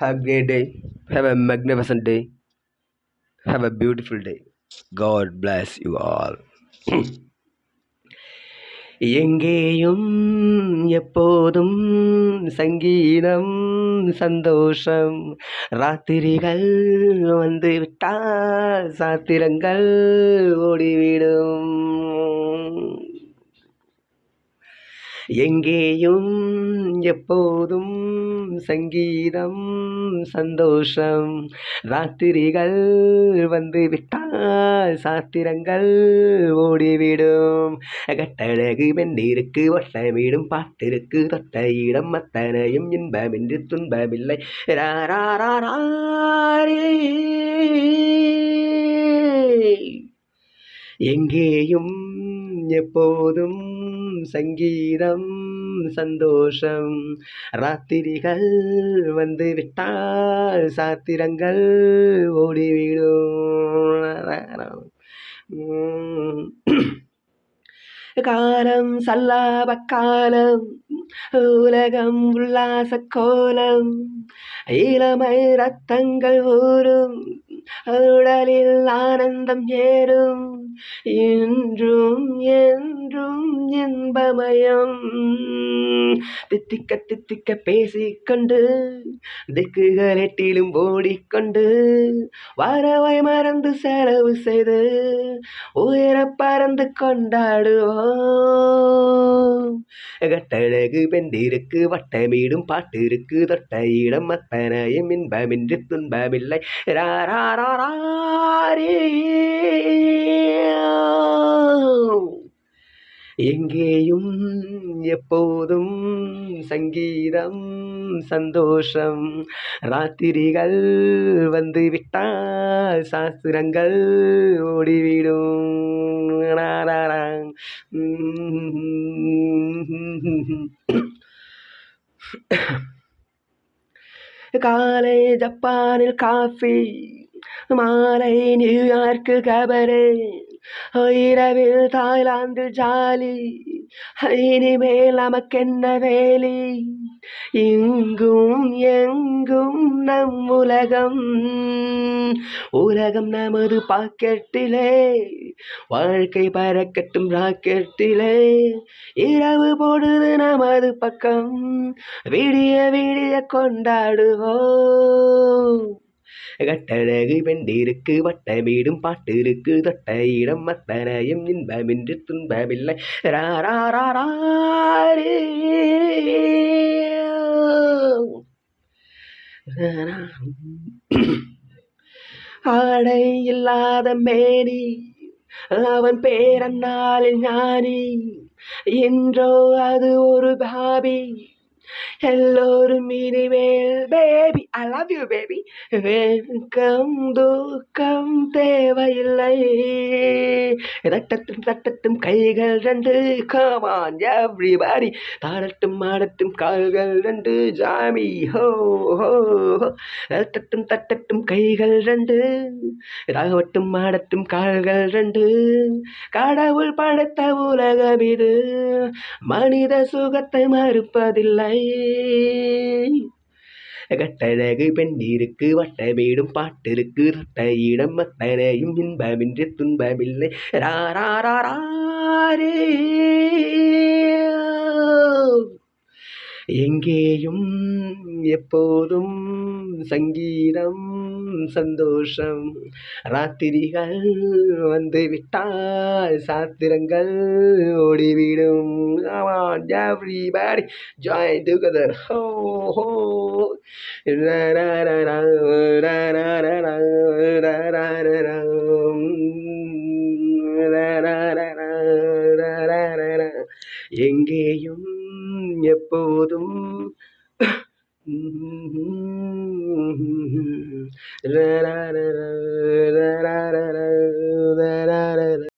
Have great day have a magnificent day have a beautiful day God bless you all எங்கேயும் எப்போதும் சங்கீதம் சந்தோஷம் ராத்திரிகள் வந்து விட்டால் சாத்திரங்கள் ஓடிவிடும் எங்கேயும் எப்போதும் சங்கீதம் சந்தோஷம். ராத்திரிகள் வந்து விட்டால் சாத்திரங்கள் ஓடிவிடும். கட்டழகு வெந்நீருக்கு வட்டமிடும் பாட்டிற்கு தொட்ட இடம் அத்தனையும் இன்பமின்றி துன்பமில்லை. ராராராரே. எங்கேயும் எப்போதும் சங்கீதம் சந்தோஷம். ராத்திரிகள் வந்து விட்டால் சாத்திரங்கள் ஓடிவிடும். காலம் சல்லாப காலம் உலகம் உல்லாச கோலம். இளமை ரத்தங்கள் ஊறும் உடலில் ஆனந்தம் ஏறும். என்றும் என்றும் இன்பமயம். தித்திக்க தித்திக்க பேசிக்கொண்டு திக்குகளெட்டிலும் ஓடிக்கொண்டு வரவை மறந்து செலவு செய்து உயர பறந்து கொண்டாடுவோம் கட்டழகு பெண்டிருக்கு வட்டமீடும் பாட்டு இருக்கு தொட்ட இடம் அத்தனையும் இன்பமின்றி துன்பமில்லை ராராராரே. எங்கேயும் எப்போதும் சங்கீதம் சந்தோஷம். ராத்திரிகள் வந்து விட்டால் சாஸ்திரங்கள் ஓடிவிடும். காலை ஜப்பானில் காஃபி மாலை நியூயார்க்கு கபரே. இரவில் தாய்லாந்து ஜாலி இனிமேல் நமக்கென்ன வேலி? இங்கும் எங்கும் நம் உலகம் உலகம் நமது பாக்கெட்டிலே வாழ்க்கை பறக்கட்டும் ராக்கெட்டிலே. இரவு பொழுது நமது பக்கம் விடிய விடிய கொண்டாடுவோம். கட்டழகு பெண்டிருக்கு வட்டமீடும் பாட்டு இருக்கு தொட்ட இடம் அத்தனையும் இன்பமின்றி துன்பமில்லை ராராராரே. ஆடை இல்லாத மேரி அவன் பேரன்னாளில் ஞானி என்றோ அது ஒரு பாபி Hello to me, baby. I love you, baby. வெக்கம் தூக்கம் தேவையில்லை ரட்டத்தும் தட்டட்டும் கைகள் ரெண்டு. கமான் எவ்ரிபடி தாரட்டும் ஆடட்டும் கால்கள் ரெண்டு. ஜாமி ஹோ ஹோ ஹோ. தட்டட்டும் தட்டட்டும் கைகள் ரெண்டு. ராகவட்டும் ஆடட்டும் கால்கள் ரெண்டு. கடவுள் படைத்த உலகம் இது மனித சுகத்தை மறுப்பதில்லை. கட்டழகு பெண்டிருக்கு வட்ட வீடும் பாட்டிருக்கு ரட்ட இடம் மத்தனையும் இன்பமின்றி துன்பமில்லை. ரா ரே. எங்கேயும் எப்போதும் சங்கீதம் சந்தோஷம் ராத்திரிகள் வந்து விட்டால் சாத்திரங்கள் ஓடிவிடும் எவ்ரிபடி ஜாயின் டுகெதர் ஹோ ஹோ ரா ரா ரா ரா ரா ரா ரா ரா da, da.